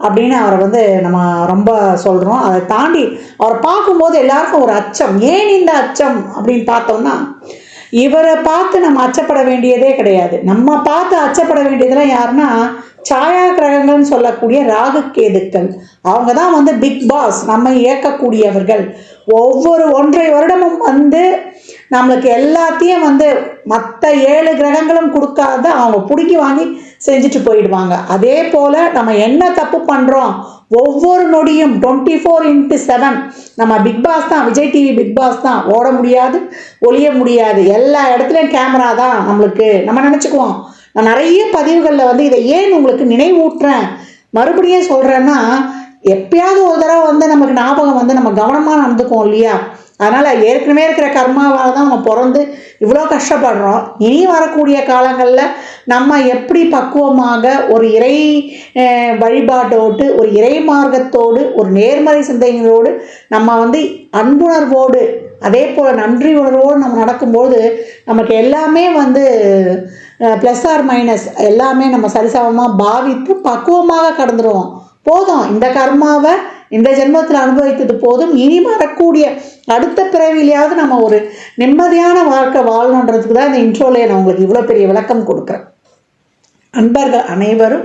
அப்படின்னு அவரை வந்து நம்ம ரொம்ப சொல்கிறோம் அதை தாண்டி அவரை பார்க்கும்போது எல்லாருக்கும் ஒரு அச்சம். ஏன் இந்த அச்சம் அப்படின்னு பார்த்தோம்னா இவரை பார்த்து நம்ம அச்சப்பட வேண்டியதே கிடையாது. நம்ம பார்த்து அச்சப்பட வேண்டியதெல்லாம் யாருன்னா சாயா கிரகங்கள்னு சொல்லக்கூடிய ராகு கேதுக்கள். அவங்க தான் வந்து பிக் பாஸ் நம்ம இயக்கக்கூடியவர்கள். ஒவ்வொரு ஒன்றை வருடமும் வந்து நம்மளுக்கு எல்லாத்தையும் வந்து மற்ற ஏழு கிரகங்களும் கொடுக்காத அவங்க பிடுங்கி வாங்கி செஞ்சுட்டு போயிடுவாங்க. அதே போல் நம்ம என்ன தப்பு பண்ணுறோம் ஒவ்வொரு நொடியும் டுவெண்ட்டி ஃபோர் இன்ட்டு செவன் நம்ம பிக் பாஸ் தான் விஜய் டிவி பிக் பாஸ் தான். ஓட முடியாது ஒளிய முடியாது. எல்லா இடத்துலையும் கேமரா தான் நம்மளுக்கு. நம்ம நினச்சிக்குவோம். நான் நிறைய பதிவுகளில் வந்து இதை ஏன் உங்களுக்கு நினைவூட்டுறேன்? மறுபடியும் சொல்கிறேன்னா எப்பயாவது ஒரு தடவை வந்து நமக்கு ஞாபகம் வந்து நம்ம கவனமாக நடந்துக்குவோம் இல்லையா? அதனால் ஏற்கனவே இருக்கிற கர்மாவால் தான் நம்ம பிறந்து இவ்வளோ கஷ்டப்படுறோம். இனி வரக்கூடிய காலங்களில் நம்ம எப்படி பக்குவமாக ஒரு இறை வழிபாட்டோடு ஒரு இறை மார்க்கத்தோடு ஒரு நேர்மறை சிந்தனைகளோடு நம்ம வந்து அன்புணர்வோடு அதே போல் நன்றி உணர்வோடு நம்ம நடக்கும்போது நமக்கு எல்லாமே வந்து ப்ளஸ் ஆர் மைனஸ் எல்லாமே நம்ம சரிசமமாக பாவித்து பக்குவமாக கடந்துருவோம். போதும். இந்த கர்மாவை இந்த ஜென்மத்தில் அனுபவித்தது போதும். இனி வரக்கூடிய அடுத்த பிறவிலையாவது நம்ம ஒரு நிம்மதியான வாழ்க்கை வாழணுன்றதுக்கு தான் இந்த இன்ட்ரோலே நான் உங்களுக்கு இவ்வளோ பெரிய விளக்கம் கொடுக்குறேன். அன்பர்கள் அனைவரும்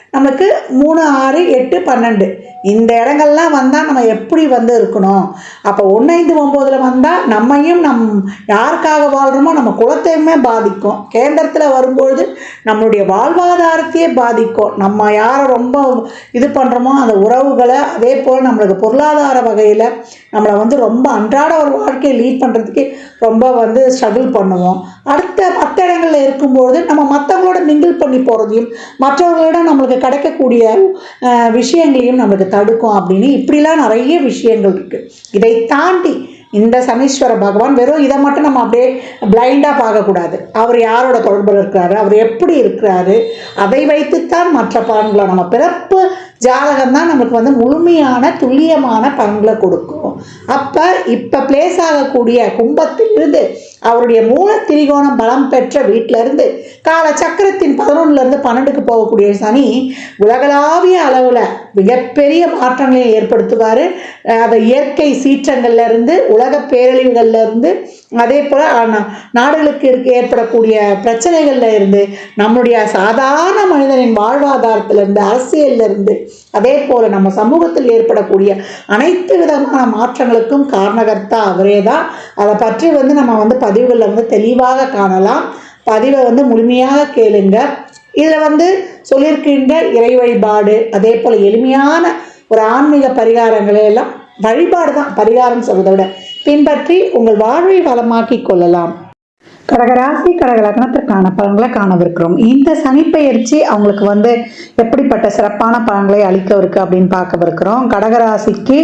நமக்கு மூணு ஆறு எட்டு பன்னெண்டு. இந்த இடங்கள்லாம் வந்தால் நம்ம எப்படி வந்து இருக்கணும்? அப்போ ஒன்று ஐந்து ஒம்போதில் வந்தால் நம்மையும் நம் யாருக்காக வாழ்கிறோமோ நம்ம குலத்தையுமே பாதிக்கும். கேந்திரத்தில் வரும்பொழுது நம்மளுடைய வாழ்வாதாரத்தையே பாதிக்கும். நம்ம யாரை ரொம்ப இது பண்ணுறோமோ அந்த உறவுகளை அதே போல் நம்மளுக்கு பொருளாதார வகையில் நம்மளை வந்து ரொம்ப அன்றாட ஒரு வாழ்க்கையை லீட் பண்ணுறதுக்கு ரொம்ப வந்து ஸ்ட்ரகிள் பண்ணுவோம். அடுத்த மற்ற இடங்களில் இருக்கும்பொழுது நம்ம மற்றவங்களோட மிங்கிள் பண்ணி போகிறதையும் மற்றவர்களிடம் நம்மளுக்கு கிடைக்கக்கூடிய விஷயங்களையும் நம்மளுக்கு தடுக்கும் அப்படின்னு இப்படிலாம் நிறைய விஷயங்கள் இருக்குது இதை தாண்டி இந்த சனீஸ்வர பகவான் வெறும் இதை மட்டும் நம்ம அப்படியே பிளைண்டாக பார்க்கக்கூடாது. அவர் யாரோட தொடர்பில் இருக்கிறாரு? அவர் எப்படி இருக்கிறாரு? அதை வைத்துத்தான் மற்ற பலன்களை நம்ம பிறப்பு ஜாதகம் தான் நமக்கு வந்து முழுமையான துல்லியமான பலன்களை கொடுக்கும். அப்போ இப்போ பிளேஸ் ஆகக்கூடிய கும்பத்திலிருந்து அவருடைய மூல திரிகோணம் பலம் பெற்ற வீட்டிலிருந்து கால சக்கரத்தின் பதினொன்றுலேருந்து பன்னெண்டுக்கு போகக்கூடிய சனி உலகளாவிய அளவில் மிகப்பெரிய மாற்றங்களை ஏற்படுத்துவார். அதை இயற்கை சீற்றங்கள்ல இருந்து உலக பேரழிவுகள்ல இருந்து அதே போல் நாடுகளுக்கு இருக்க ஏற்படக்கூடிய பிரச்சனைகள்ல இருந்து நம்முடைய சாதாரண மனிதனின் வாழ்வாதாரத்திலிருந்து அரசியல்ல இருந்து அதே போல் நம்ம சமூகத்தில் ஏற்படக்கூடிய அனைத்து விதமான மாற்றங்களுக்கும் காரணகர்த்தா அவரே தான் அதை பற்றி வந்து நம்ம வந்து பதிவுகளில் வந்து தெளிவாக காணலாம். பதிவை வந்து முழுமையாக கேளுங்க. இதில் வந்து சொல்லியிருக்கின்ற இறை வழிபாடு அதே போல் எளிமையான ஒரு ஆன்மீக பரிகாரங்களை எல்லாம் வழிபாடு தான் பரிகாரம் சொல்வதை விட. பின்பற்றி உங்கள் வாழ்வை வளமாக்கி கொள்ளலாம். கடகராசி கடக லக்னத்திற்கான பலன்களை காணவிருக்கிறோம். இந்த சனிப்பெயர்ச்சி அவங்களுக்கு வந்து எப்படிப்பட்ட சிறப்பான பலன்களை அளிக்கவிருக்கு அப்படின்னு பார்க்கவிருக்கிறோம். கடகராசிக்கு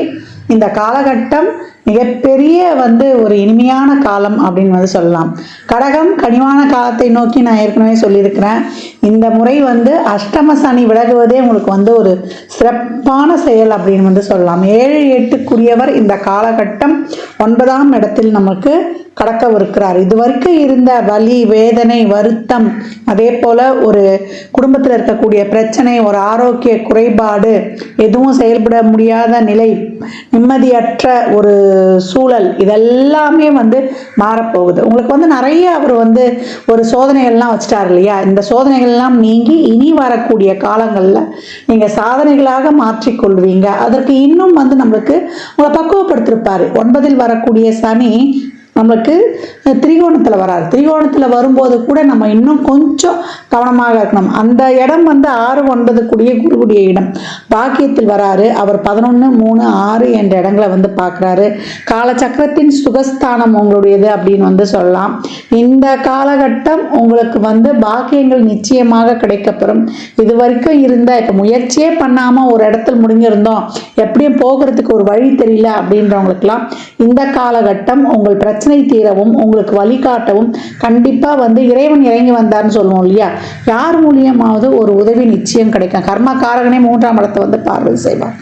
இந்த காலகட்டம் மிகப்பெரிய வந்து ஒரு இனிமையான காலம் அப்படின்னு வந்து சொல்லலாம். கடகம் கனிவான காலத்தை நோக்கி நான் ஏற்கனவே சொல்லியிருக்கிறேன். இந்த முறை வந்து அஷ்டம சனி விலகுவதே உங்களுக்கு வந்து ஒரு சிறப்பான செயல் அப்படின்னு வந்து சொல்லலாம். ஏழு எட்டுக்குரியவர் இந்த காலகட்டம் ஒன்பதாம் இடத்தில் நமக்கு கடக்கவிருக்கிறார். இது வரைக்கும் இருந்த வலி வேதனை வருத்தம் அதே போல் ஒரு குடும்பத்தில் இருக்கக்கூடிய பிரச்சனை ஒரு ஆரோக்கிய குறைபாடு எதுவும் செயல்பட முடியாத நிலை நிம்மதியற்ற ஒரு சூழல் இதெல்லாமே வந்து மாறப்போகுது. உங்களுக்கு வந்து நிறைய அவர் வந்து ஒரு சோதனைகள்லாம் வச்சுட்டார் இல்லையா? இந்த சோதனைகள்லாம் நீங்கி இனி வரக்கூடிய காலங்களில் நீங்கள் சாதனைகளாக மாற்றிக்கொள்வீங்க. அதற்கு இன்னும் வந்து நம்மளுக்கு உங்களை பக்குவப்படுத்திருப்பார். ஒன்பதில் வரக்கூடிய சனி நம்மளுக்கு திரிகோணத்தில் வராது. திரிகோணத்தில் வரும்போது கூட நம்ம இன்னும் கொஞ்சம் கவனமாக இருக்கணும். அந்த இடம் வந்து ஆறு ஒன்பது கூடிய குருகுடிய இடம். பாக்கியத்தில் வராரு. அவர் பதினொன்று மூணு ஆறு என்ற இடங்களை வந்து பார்க்குறாரு. காலச்சக்கரத்தின் சுகஸ்தானம் உங்களுடையது அப்படின்னு வந்து சொல்லலாம். இந்த காலகட்டம் உங்களுக்கு வந்து பாக்கியங்கள் நிச்சயமாக கிடைக்கப்பெறும். இது வரைக்கும் இருந்த இப்போ முயற்சியே பண்ணாமல் ஒரு இடத்துல முடிஞ்சிருந்தோம். எப்படியும் போகிறதுக்கு ஒரு வழி தெரியல அப்படின்றவங்களுக்கெல்லாம் இந்த காலகட்டம் உங்கள் பிரச்சனை தீரவும் உங்களுக்கு வழிகாட்டவும் கண்டிப்பாக வந்து இறைவன் இறங்கி வந்தார்னு சொல்லுவோம் இல்லையா? யார் மூலியமாவது ஒரு உதவி நிச்சயம் கிடைக்கும். கர்மகாரகனே மூன்றாம் இடத்தை வந்து பார்வை செய்வார்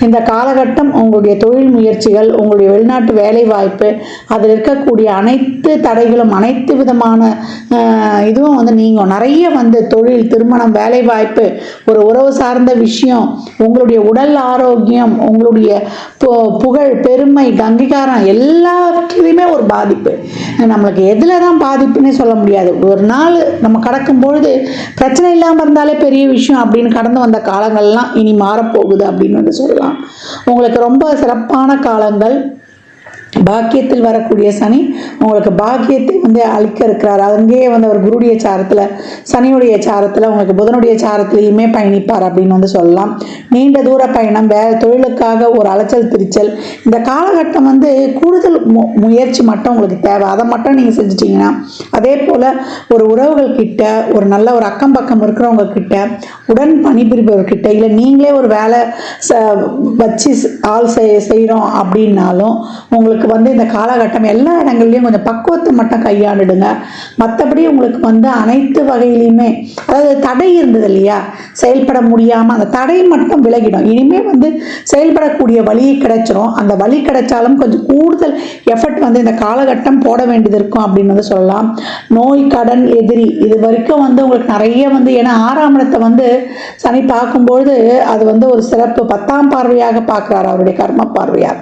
இந்த காலகட்டம் உங்களுடைய தொழில் முயற்சிகள் உங்களுடைய வெளிநாட்டு வேலை வாய்ப்பு அதில் இருக்கக்கூடிய அனைத்து தடைகளும் அனைத்து விதமான இதுவும் வந்து நீங்கள் நிறைய வந்து தொழில் திருமணம் வேலை வாய்ப்பு ஒரு உறவு சார்ந்த விஷயம் உங்களுடைய உடல் ஆரோக்கியம் உங்களுடைய புகழ் பெருமை அங்கீகாரம் எல்லாத்துலேயுமே ஒரு பாதிப்பு. நம்மளுக்கு எதில் தான் பாதிப்புன்னே சொல்ல முடியாது. ஒரு நாள் நம்ம கடக்கும் பொழுது பிரச்சனை இல்லாமல் இருந்தாலே பெரிய விஷயம் அப்படின்னு கடந்து வந்த காலங்கள்லாம் இனி மாறப்போகுது அப்படின்னு வந்து சொல்லலாம். உங்களுக்கு ரொம்ப சிறப்பான காலங்கள். பாக்கியத்தில் வரக்கூடிய சனி உங்களுக்கு பாக்கியத்தை வந்து அழிக்க இருக்கிறார். அங்கேயே வந்து அவர் குருடைய சாரத்தில் சனியுடைய சாரத்தில் உங்களுக்கு புதனுடைய சாரத்திலையுமே பயணிப்பார் அப்படின்னு வந்து சொல்லலாம். நீண்ட தூர பயணம் வேறு தொழிலுக்காக ஒரு அலைச்சல் திரிச்சல். இந்த காலகட்டம் வந்து கூடுதல் மு- முயற்சி மட்டும் உங்களுக்கு தேவை. அதை மட்டும் நீங்கள் செஞ்சிட்டிங்கன்னா அதே போல் ஒரு உறவுகள் கிட்ட ஒரு நல்ல ஒரு அக்கம் பக்கம் இருக்கிறவங்க கிட்ட உடன் பணிபுரிபவர்கிட்ட இல்லை நீங்களே ஒரு வேலை ச வச்சு ஆள் செய் செய்கிறோம் அப்படின்னாலும் உங்களுக்கு வந்து இந்த காலகட்டம் எல்லா இடங்கள்லையும் கொஞ்சம் பக்குவத்தை மட்டும் கையாண்டுடுங்க. மற்றபடி உங்களுக்கு வந்து அனைத்து வகையிலையுமே அதாவது தடை இருந்தது இல்லையா? செயல்பட முடியாமல் அந்த தடை மட்டும் விலகிடும். இனிமேல் வந்து செயல்படக்கூடிய வழி கிடைச்சிரும். அந்த வழி கிடைச்சாலும் கொஞ்சம் கூடுதல் எஃபர்ட் வந்து இந்த காலகட்டம் போட வேண்டியது இருக்கும் அப்படின்னு வந்து சொல்லலாம். நோய் கடன் எதிரி இது வரைக்கும் வந்து உங்களுக்கு நிறைய வந்து ஏன்னா ஆறாம் இடத்தை வந்து சனி பார்க்கும்பொழுது அது வந்து ஒரு சிறப்பு. பத்தாம் பார்வையாக பார்க்குறாரு அவருடைய கர்ம பார்வையார்.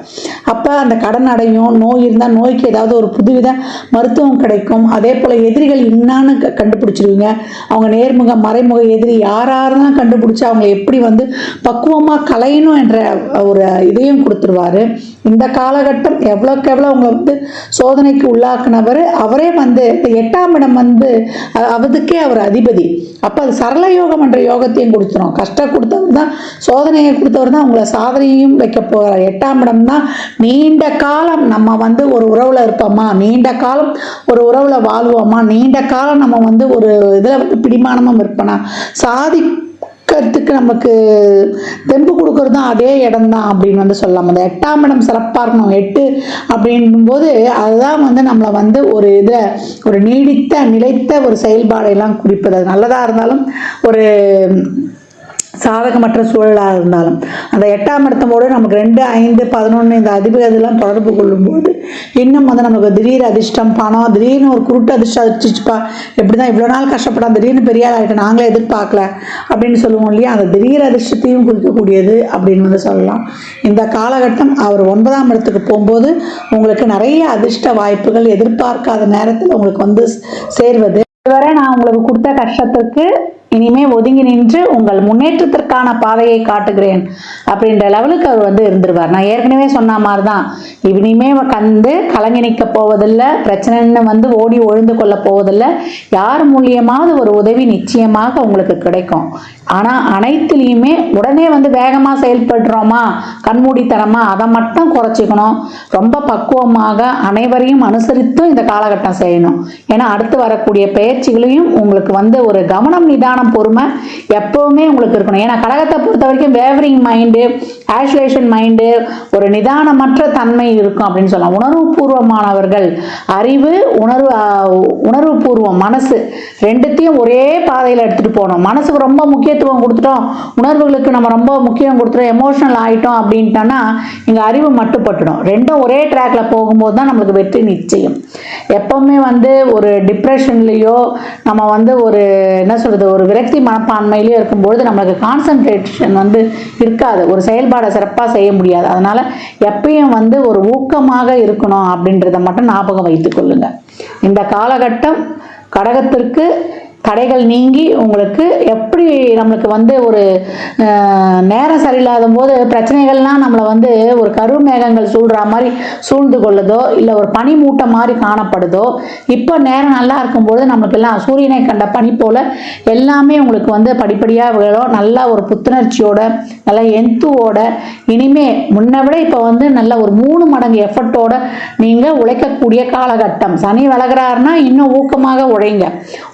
அப்போ அந்த கடன் அடையும். நோய் இருந்தால் நோய்க்கு ஏதாவது ஒரு புதுவித மருத்துவம் கிடைக்கும். அதே போல் எதிரிகள் இன்னான்னு க- கண்டுபிடிச்சிருவீங்க. அவங்க நேர்முக மறைமுக எதிரி யாராருதான் கண்டுபிடிச்சி அவங்க எப்படி வந்து பக்குவமாக கலையணும் என்ற ஒரு இதையும் கொடுத்துருவாரு. இந்த காலகட்டம் எவ்வளோக்கு எவ்வளோ உங்களை வந்து சோதனைக்கு உள்ளாக்குனவர் அவரே வந்து இந்த எட்டாம் இடம் வந்து அவதுக்கே அவர் அதிபதி. அப்போ அது சரள யோகம் என்ற யோகத்தையும் கொடுத்துரும். கஷ்டம் கொடுத்தவர் தான் சோதனையை கொடுத்தவர் தான் உங்களை சாதனையும் வைக்க போகிறார். எட்டாம் இடம் தான் நீண்ட காலம் நம்ம வந்து ஒரு உறவில் இருப்போமா? நீண்ட காலம் ஒரு உறவில் வாழ்வோமா? நீண்ட காலம் நம்ம வந்து ஒரு இதில் வந்து பிடிமானமும் இருப்போனா கற்றுக்கு நமக்கு தெம்பு கொடுக்கறது தான் அதே இடம் தான் அப்படின்னு வந்து சொல்லலாம். அந்த எட்டாம் இடம் சிறப்பாக இருக்கணும். எட்டு அப்படின்னும்போது அதுதான் வந்து நம்மளை வந்து ஒரு இதை ஒரு நீடித்த நிலைத்த ஒரு செயல்பாடையெல்லாம் குறிப்பது. அது நல்லதாக இருந்தாலும் ஒரு சாதகமற்ற சூழலாக இருந்தாலும். அந்த எட்டாம் இடத்தோடு நமக்கு ரெண்டு ஐந்து பதினொன்று இந்த அதிபதிலாம் தொடர்பு கொள்ளும்போது இன்னும் வந்து நமக்கு திடீர் அதிர்ஷ்டம் பணம் திடீர்னு ஒரு குருட்டு அதிர்ஷ்டம் அதிர்ச்சிச்சுப்பா. எப்படி தான் இவ்வளோ நாள் கஷ்டப்படாம திடீர்னு பெரிய ஆள் ஆகிட்டு நாங்களே எதிர்பார்க்கல அப்படின்னு சொல்லுவோம் இல்லையா? அந்த திடீர் அதிர்ஷ்டத்தையும் குறிக்கக்கூடியது அப்படின்னு வந்து சொல்லலாம். இந்த காலகட்டம் அவர் ஒன்பதாம் இடத்துக்கு போகும்போது உங்களுக்கு நிறைய அதிர்ஷ்ட வாய்ப்புகள் எதிர்பார்க்காத நேரத்தில் உங்களுக்கு வந்து சேர்வது. இதுவரை நான் உங்களுக்கு கொடுத்த கஷ்டத்திற்கு இனிமே ஒதுங்கி நின்று உங்கள் முன்னேற்றத்திற்கான பாதையை காட்டுகிறேன் அப்படின்ற லெவலுக்கு அவர் வந்து இருந்துருவார். நான் ஏற்கனவே சொன்ன மாதிரி தான் இனிமே கந்து கலங்கி நிற்க போவதில்லை பிரச்சனைன்னு வந்து ஓடி ஒழுந்து கொள்ள போவதில்லை. யார் மூலியமாவது ஒரு உதவி நிச்சயமாக உங்களுக்கு கிடைக்கும். ஆனால் அனைத்துலேயுமே உடனே வந்து வேகமாக செயல்படுறோமா கண்மூடித்தனமா அதை மட்டும் குறைச்சிக்கணும். ரொம்ப பக்குவமாக அனைவரையும் அனுசரித்தும் இந்த காலகட்டம் செய்யணும். ஏன்னா அடுத்து வரக்கூடிய பயிற்சிகளையும் உங்களுக்கு வந்து ஒரு கவனம் நிதானம் பொறுமை. எப்பவுமே உங்களுக்கு இருக்கணும். ஏன்னா கடகத்தை பொறுத்த வரைக்கும் வேவரிங் மைண்டு ஆஷுலேஷன் மைண்டு ஒரு நிதானமற்ற தன்மை இருக்கும் அப்படின்னு சொல்லலாம். உணர்வுபூர்வமானவர்கள் அறிவு உணர்வு உணர்வு உணர்வுபூர்வம் மனசு ரெண்டுத்தையும் ஒரே பாதையில் எடுத்துகிட்டு போகணும். மனசுக்கு ரொம்ப முக்கியத்துவம் கொடுத்துட்டோம். உணர்வுகளுக்கு நம்ம ரொம்ப முக்கியம் கொடுத்துட்டோம். எமோஷனல் ஆகிட்டோம் அப்படின்ட்டோன்னா இங்கே அறிவு மட்டுப்பட்டுடும். ரெண்டும் ஒரே ட்ராக்ல போகும்போது தான் நம்மளுக்கு வெற்றி நிச்சயம். எப்பவுமே வந்து ஒரு டிப்ரெஷன்லேயோ நம்ம வந்து ஒரு என்ன சொல்கிறது ஒரு விரக்தி மனப்பான்மையிலையும் இருக்கும்பொழுது நம்மளுக்கு கான்சன்ட்ரேஷன் வந்து இருக்காது. ஒரு செயல்பாடை சிறப்பாக செய்ய முடியாது. அதனால் எப்பயும் வந்து ஒரு ஊக்கமாக இருக்கணும் அப்படின்றத மட்டும் ஞாபகம் வைத்துக் கொள்ளுங்க. இந்த காலகட்டம் கடகத்திற்கு தடைகள் நீங்கி உங்களுக்கு எப்படி நம்மளுக்கு வந்து ஒரு நேரம் சரியில்லாத போது பிரச்சனைகள்லாம் நம்மளை வந்து ஒரு கருமேகங்கள் சூழ்ற மாதிரி சூழ்ந்து கொள்ளுதோ இல்லை ஒரு பனி மூட்டை மாதிரி காணப்படுதோ இப்போ நேரம் நல்லா இருக்கும்போது நம்மளுக்கு எல்லாம் சூரியனை கண்ட பனி போல எல்லாமே உங்களுக்கு வந்து படிப்படியாக விழும் நல்லா ஒரு புத்துணர்ச்சியோட நல்ல எந்துவோட இனிமே முன்னை விட இப்போ வந்து நல்ல ஒரு மூணு மடங்கு எஃபர்ட்டோட நீங்கள் உழைக்கக்கூடிய காலகட்டம். சனி விலகிறாருன்னா இன்னும் ஊக்கமாக உழைங்க.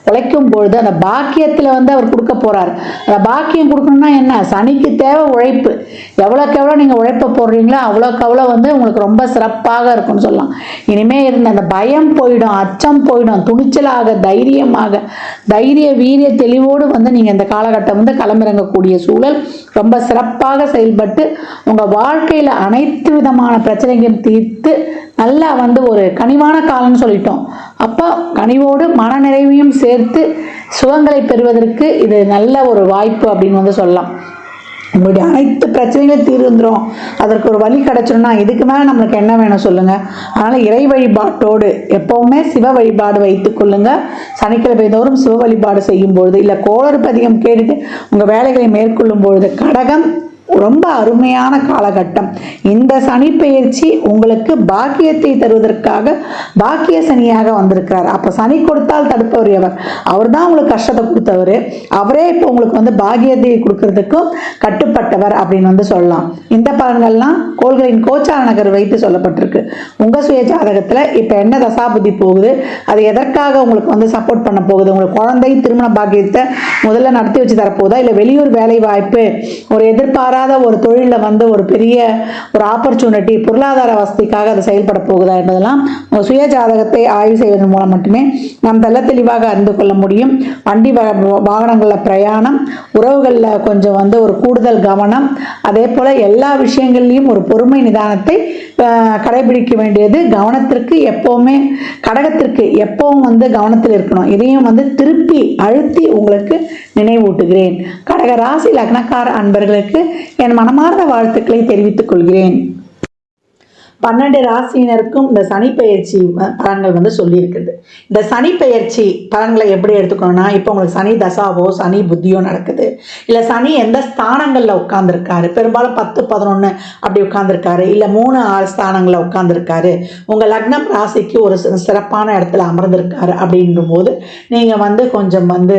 உழைக்கும் பொழுது அந்த பாக்கியத்தில் வந்து அவர் கொடுக்க போகிறார் அந்த பாக்கியம் கொடுக்கணும்னா என்ன? சனிக்கு தேவை உழைப்பு. எவ்வளோக்கு எவ்வளோ நீங்கள் உழைப்ப போடுறீங்களோ அவ்வளோக்கு அவ்வளோ வந்து உங்களுக்கு ரொம்ப சிறப்பாக இருக்கும்னு சொல்லலாம். இனிமேல் இருந்த அந்த பயம் போயிடும் அச்சம் போயிடும் துணிச்சலாக தைரியமாக தைரிய வீரிய தெளிவோடு வந்து நீங்கள் இந்த காலகட்டம் வந்து களமிறங்கக்கூடிய சூழல் ரொம்ப சிறப்பாக செயல்பட்டு உங்கள் வாழ்க்கையில் அனைத்து விதமான பிரச்சனைகளையும் தீர்த்து நல்லா வந்து ஒரு கனிவான காலம்னு சொல்லிட்டோம். அப்போ கனிவோடு மனநிறைவையும் சேர்த்து சுகங்களை பெறுவதற்கு இது நல்ல ஒரு வாய்ப்பு அப்படின்னு வந்து சொல்லலாம். உங்களுடைய அனைத்து பிரச்சனைகளும் தீர்ந்துரும் அதற்கு ஒரு வழி கிடைச்சிரும்னா இதுக்கு மேலே நம்மளுக்கு என்ன வேணும் சொல்லுங்கள் அதனால் இறை வழிபாட்டோடு எப்போவுமே சிவ வழிபாடு வைத்து கொள்ளுங்கள் சனிக்கிழமை தோறும் சிவ வழிபாடு செய்யும் பொழுது இல்லை கோளறு பதிகம் கேட்டுட்டு உங்கள் வேலைகளை மேற்கொள்ளும் பொழுது கடகம் ரொம்ப அருமையான காலகட்டம். இந்த சனி பெயர்ச்சி உங்களுக்கு பாக்கியத்தை தருவதற்காக பாக்கிய சனியாக வந்திருக்கிறார். அப்போ சனி கொடுத்தால் தடுப்பவர் எவர்? அவர் தான் உங்களுக்கு கஷ்டத்தை கொடுத்தவர். அவரே இப்போ உங்களுக்கு வந்து பாக்கியத்தை கொடுக்கறதுக்கும் கட்டுப்பட்டவர் அப்படின்னு வந்து சொல்லலாம். இந்த பலன்கள்லாம் கோள்களின் கோச்சார நகர் வைத்து சொல்லப்பட்டிருக்கு. உங்கள் சுய ஜாதகத்தில் இப்போ என்ன தசாபுத்தி போகுது? அது எதற்காக உங்களுக்கு வந்து சப்போர்ட் பண்ண போகுது? உங்களுக்கு குழந்தை திருமண பாக்கியத்தை முதல்ல நடத்தி வச்சு தரப்போகுதா? இல்லை வெளியூர் வேலை வாய்ப்பு ஒரு எதிர்பாராத ஒரு தொழிலில் வந்து ஒரு பெரிய ஒரு ஆப்பர்ச்சுனிட்டி பொருளாதார வசதிக்காக அது செயல்பட போகுதா என்பதெல்லாம் சுய ஜாதகத்தை ஆய்வு செய்வதன் மூலம் மட்டுமே நாம் தெல்ல தெளிவாக அறிந்து கொள்ள முடியும். வண்டி வாகனங்களில் பிரயாணம் உறவுகளில் கொஞ்சம் வந்து ஒரு கூடுதல் கவனம் அதே போல் எல்லா விஷயங்கள்லையும் ஒரு பொறுமை நிதானத்தை கடைபிடிக்க வேண்டியது கவனத்திற்கு எப்போவுமே கடகத்திற்கு எப்பவும் வந்து கவனத்தில் இருக்கணும். இதையும் வந்து திருப்பி அழுத்தி உங்களுக்கு நினைவூட்டுகிறேன். கடக ராசி லக்னக்கார அன்பர்களுக்கு என் மனமார்ந்த வாழ்த்துக்களை தெரிவித்துக் கொள்கிறேன். பன்னெண்டு ராசியினருக்கும் இந்த சனி பெயர்ச்சி பலன்கள் வந்து சொல்லியிருக்குது. இந்த சனி பெயர்ச்சி பலன்களை எப்படி எடுத்துக்கணும்னா இப்போ உங்களுக்கு சனி தசாவோ சனி புத்தியோ நடக்குது. இல்லை சனி எந்த ஸ்தானங்களில் உட்காந்துருக்காரு பெரும்பாலும் பத்து பதினொன்று அப்படி உட்காந்துருக்காரு இல்லை மூணு ஆறு ஸ்தானங்களில் உட்காந்துருக்காரு உங்கள் லக்னம் ராசிக்கு ஒரு சிறப்பான இடத்துல அமர்ந்திருக்காரு அப்படின்னும் போது நீங்கள் வந்து கொஞ்சம் வந்து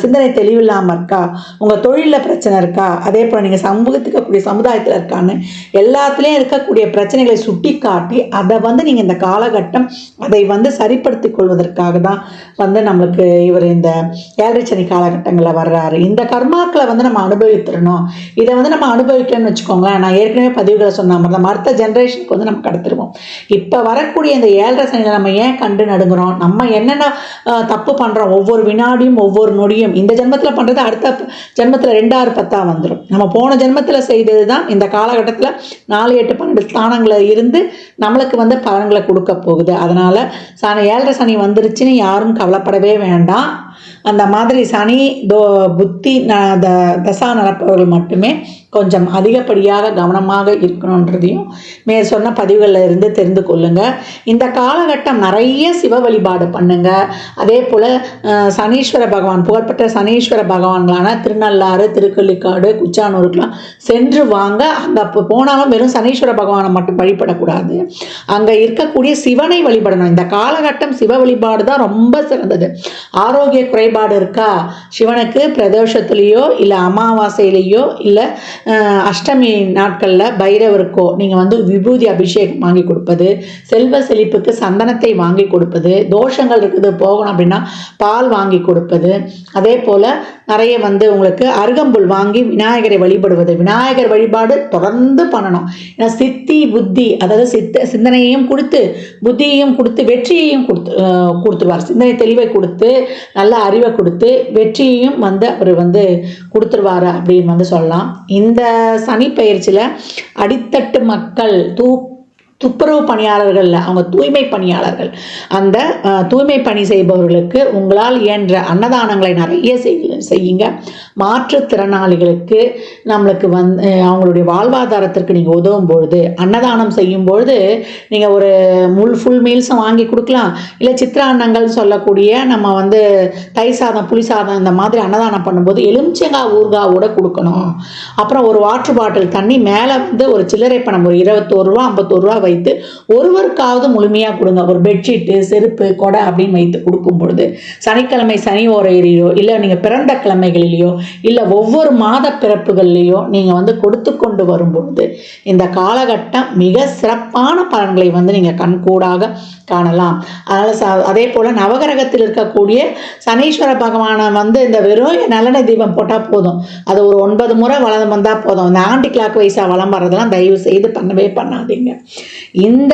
சிந்தனை தெளிவில்லாமல் இருக்கா? உங்கள் தொழிலில் பிரச்சனை இருக்கா? அதே போல் நீங்கள் சமூகத்துக்கு இருக்கக்கூடிய சமுதாயத்தில் இருக்கான்னு எல்லாத்துலேயும் இருக்கக்கூடிய பிரச்சனைகளை சுட்டி காட்டி அதை வந்து நீங்கள் இந்த காலகட்டம் அதை வந்து சரிப்படுத்தி கொள்வதற்காக தான் வந்து நம்மளுக்கு இவர் இந்த ஏழரைச்சனி காலகட்டங்களில் வர்றாரு. இந்த கர்மாக்களை வந்து நம்ம அனுபவித்துடணும் இதை வந்து நம்ம அனுபவிக்கணும்னு வச்சுக்கோங்களேன். நான் ஏற்கனவே பதிவுகளை சொன்ன மாதிரி தான். அடுத்த ஜென்ரேஷனுக்கு வந்து நம்ம கடத்திருவோம் இப்போ வரக்கூடிய இந்த ஏழரை சனியில் நம்ம ஏன் கண்டு நடுங்குறோம்? நம்ம என்னென்ன தப்பு பண்ணுறோம் ஒவ்வொரு வினாடியும் ஒவ்வொரு நொடியும். இந்த ஜென்மத்தில் பண்ணுறது அடுத்த ஜென்மத்தில் ரெண்டாறு பத்தாக வந்துடும் நம்ம போன ஜென்மத்தில் செய்தது தான் இந்த காலகட்டத்தில் நாலு எட்டு பன்னெண்டு ஸ்தானங்களில் இருந்து நம்மளுக்கு வந்து பலன்களை கொடுக்க போகுது. அதனால் சனி ஏழரை சனி வந்துருச்சுன்னு யாரும் கவலைப்படவே வேண்டாம். அந்த மாதிரி சனி தோ புத்தி த தசா நடப்பவர்கள் மட்டுமே கொஞ்சம் அதிகப்படியாக கவனமாக இருக்கணுன்றதையும் மே சொன்ன பதிவுகளில் இருந்து தெரிந்து கொள்ளுங்க. இந்த காலகட்டம் நிறைய சிவ வழிபாடு பண்ணுங்க. அதே போல் சனீஸ்வர பகவான் புகழ்பெற்ற சனீஸ்வர பகவான்களான திருநள்ளாறு திருக்கள்ளிக்காடு குச்சானூருக்கெலாம் சென்று வாங்க. அங்கே அப்போ போனாலும் வெறும் சனீஸ்வர பகவானை மட்டும் வழிபடக்கூடாது. அங்கே இருக்கக்கூடிய சிவனை வழிபடணும். இந்த காலகட்டம் சிவ வழிபாடு தான் ரொம்ப சிறந்தது. ஆரோக்கிய குறை குறைபாடு இருக்கா? சிவனுக்கு பிரதோஷத்துலேயோ இல்லை அமாவாசையிலேயோ இல்லை அஷ்டமி நாட்களில் பைரவருக்கோ நீங்கள் வந்து விபூதி அபிஷேகம் வாங்கி கொடுப்பது செல்வ செழிப்புக்கு சந்தனத்தை வாங்கி கொடுப்பது தோஷங்கள் இருக்குது போகணும் அப்படின்னா பால் வாங்கி கொடுப்பது அதே போல் நிறைய வந்து உங்களுக்கு அருகம்புல் வாங்கி விநாயகரை வழிபடுவது விநாயகர் வழிபாடு தொடர்ந்து பண்ணணும். ஏன்னா சித்தி புத்தி அதாவது சித்த சிந்தனையையும் கொடுத்து புத்தியையும் கொடுத்து வெற்றியையும் கொடுத்து கொடுத்துருவார். சிந்தனை தெளிவை கொடுத்து நல்ல அறிவு கொடுத்து வெற்றியையும் வந்து அவர் வந்து கொடுத்துருவாரு அப்படின்னு வந்து சொல்லலாம். இந்த சனி பயிற்சியில் அடித்தட்டு மக்கள் தூ துப்புரவு பணியாளர்களில் அவங்க தூய்மை பணியாளர்கள். அந்த தூய்மை பணி செய்பவர்களுக்கு உங்களால் இயன்ற அன்னதானங்களை நிறைய செய்- செய்யுங்க. மாற்றுத்திறனாளிகளுக்கு நம்மளுக்கு வந்து அவங்களுடைய வாழ்வாதாரத்திற்கு நீங்கள் உதவும் பொழுது அன்னதானம் செய்யும் பொழுது நீங்கள் ஒரு முள் ஃபுல் மீல்ஸும் வாங்கி கொடுக்கலாம். இல்லை சித்திரான்னங்கள் சொல்லக்கூடிய நம்ம வந்து தை சாதம் புளி சாதம் இந்த மாதிரி அன்னதானம் பண்ணும்போது எலுமிச்சங்காய் ஊறுகாவோட கொடுக்கணும். அப்புறம் ஒரு வாட்டர் பாட்டில் தண்ணி மேலே வந்து ஒரு சில்லறை பணம் ஒரு இருபத்தோரு ரூபா ஐம்பத்தோரு ரூபா வைத்து ஒருவருக்காவது முழுமையாக கொடுங்க. ஒரு பெட்ஷீட்டு செருப்பு கொடை அப்படின்னு வைத்து கொடுக்கும் பொழுது சனிக்கிழமை சனி ஓரையிலையோ இல்லை நீங்கள் பிறந்த கிழமைகளிலேயோ இல்லை ஒவ்வொரு மாத பிறப்புகள்லேயோ நீங்கள் வந்து கொடுத்து கொண்டு வரும்பொழுது இந்த காலகட்டம் மிக சிறப்பான பலன்களை வந்து நீங்கள் கண்கூடாக காணலாம். அதனால் ச அதே போல் நவகிரகத்தில் இருக்கக்கூடிய சனீஸ்வர பகவானை வந்து இந்த வெறும் நல்லெண்ணெய் தீபம் போட்டால் போதும். அது ஒரு ஒன்பது முறை வளம் வந்தால் போதும். இந்த ஆண்டி கிளாக் வைஸாக வளம் வர்றதெல்லாம் தயவு செய்து பண்ணவே பண்ணாதீங்க. இந்த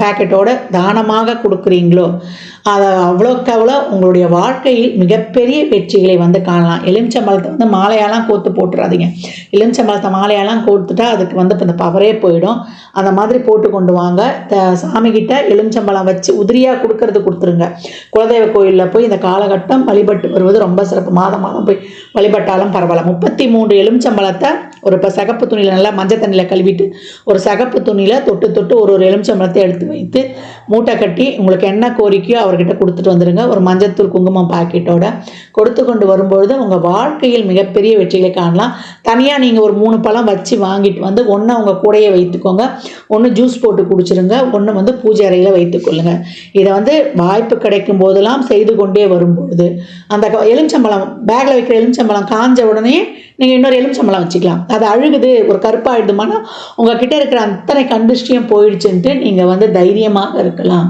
பேக்கெட்டோட தானமாக கொடுக்குறீங்களோ அதை அவ்வளோக்கு அவ்வளோ உங்களுடைய வாழ்க்கையில் மிகப்பெரிய வெற்றிகளை வந்து காணலாம். எலுமிச்சம்பழத்தை வந்து மாலையாலாம் கோத்து போட்டுறாதீங்க. எலுமிச்சம்பழத்தை மாலையாலாம் கோத்துட்டா அதுக்கு வந்து இப்போ இந்த பவரே போயிடும். அந்த மாதிரி போட்டு கொண்டு வாங்க. த சாமிகிட்ட எலுமிச்சம்பழம் வச்சு உதிரியாக கொடுக்கறது கொடுத்துருங்க. குலதெய்வ கோயிலில் போய் இந்த காலகட்டம் வழிபட்டு வருவது ரொம்ப சிறப்பு. மாதம் மாதம் போய் வழிபட்டாலும் பரவாயில்ல. முப்பத்தி மூன்று எலுமிச்சம்பழத்தை ஒரு இப்போ சகப்பு துணியில் நல்லா மஞ்சள் தண்ணியில் கழுவிட்டு ஒரு சகப்பு துணியில் தொட்டு தொட்டு ஒரு ஒரு எலுமிச்சம்பழத்தை எடுத்து வைத்து மூட்டை கட்டி உங்களுக்கு என்ன கோரிக்கையோ அவர்கிட்ட கொடுத்துட்டு வந்துடுங்க ஒரு மஞ்சத்தூள் குங்குமம் பாக்கெட்டோட கொடுத்து கொண்டு வரும்பொழுது உங்கள் வாழ்க்கையில் மிகப்பெரிய வெற்றிகளை காணலாம். தனியாக நீங்கள் ஒரு மூணு பழம் வச்சு வாங்கிட்டு வந்து ஒன்று உங்கள் கூடையே வைத்துக்கோங்க. ஒன்று ஜூஸ் போட்டு குடிச்சிருங்க. ஒன்று வந்து பூஜை அறையில் வைத்துக்கொள்ளுங்க இதை வந்து வாய்ப்பு கிடைக்கும் போதெல்லாம் செய்து கொண்டே வரும்பொழுது அந்த எலுமிச்சம்பழம் பேக்கில் வைக்கிற எலுமிச்சம்பழம் காஞ்ச உடனே நீங்கள் இன்னொரு எலுமிச்சம்பழம் வச்சுக்கலாம். அது அழுகுது ஒரு கருப்பாயிடுமானா உங்ககிட்ட இருக்கிற அத்தனை கண்டிஷ்டியும் போயிடுச்சுன்ட்டு நீங்கள் வந்து தைரியமாக இருக்கலாம்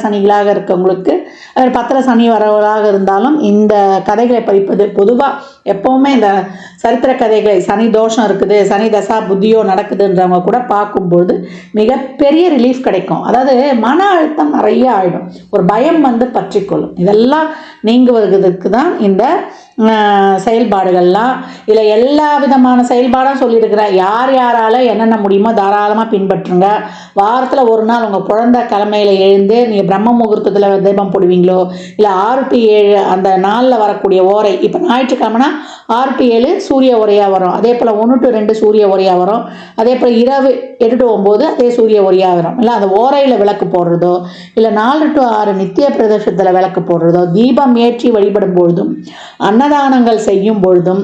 சனிகளாக இருக்கவங்களுக்கு பத்திர சனி வரவர்களாக இருந்தாலும் இந்த கதைகளை படிப்பது பொதுவாக எப்போவுமே இந்த சரித்திர கதைகளை சனி தோஷம் இருக்குது சனி தசா புத்தியோ நடக்குதுன்றவங்க கூட பார்க்கும்போது மிகப்பெரிய ரிலீஃப் கிடைக்கும். அதாவது மன அழுத்தம் நிறைய ஆகிடும் ஒரு பயம் வந்து பற்றிக்கொள்ளும். இதெல்லாம் நீங்குவதற்கு தான் இந்த செயல்பாடுகள்லாம் இதில் எல்லா விதமான செயல்பாடும் சொல்லியிருக்கிறேன் யார் யாரால் என்னென்ன முடியுமோ தாராளமாக பின்பற்றுங்க. வாரத்தில் ஒரு நாள் உங்கள் குழந்த கிழமையில் எழுந்து நீங்கள் பிரம்ம முகூர்த்தத்தில் தீபம் போடுவீங்களோ இல்லை ஆறு டு ஏழு அந்த நாளில் வரக்கூடிய ஓரை இப்போ ஞாயிற்றுக்கிழமைனா ஆறு டு ஏழு சூரிய உரையாக வரும். அதே போல் ஒன்று டு ரெண்டு சூரிய உரையாக வரும். அதே போல் இரவு எட்டு டு ஒம்பது அதே சூரிய உரையாக வரும். இல்லை அந்த ஓரையில் விளக்கு போடுறதோ இல்லை நாலு டு ஆறு நித்திய பிரதேசத்தில் விளக்கு போடுறதோ தீபம் ஏற்றி வழிபடும் பொழுதும் அன்னதானங்கள் செய்யும் பொழுதும்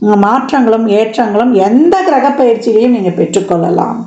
மாற்றங்களும் மாற்றங்களும் ஏற்றங்களும் எந்த கிரக பயிற்சியிலையும் நீங்கள் பெற்றுக்கொள்ளலாம்.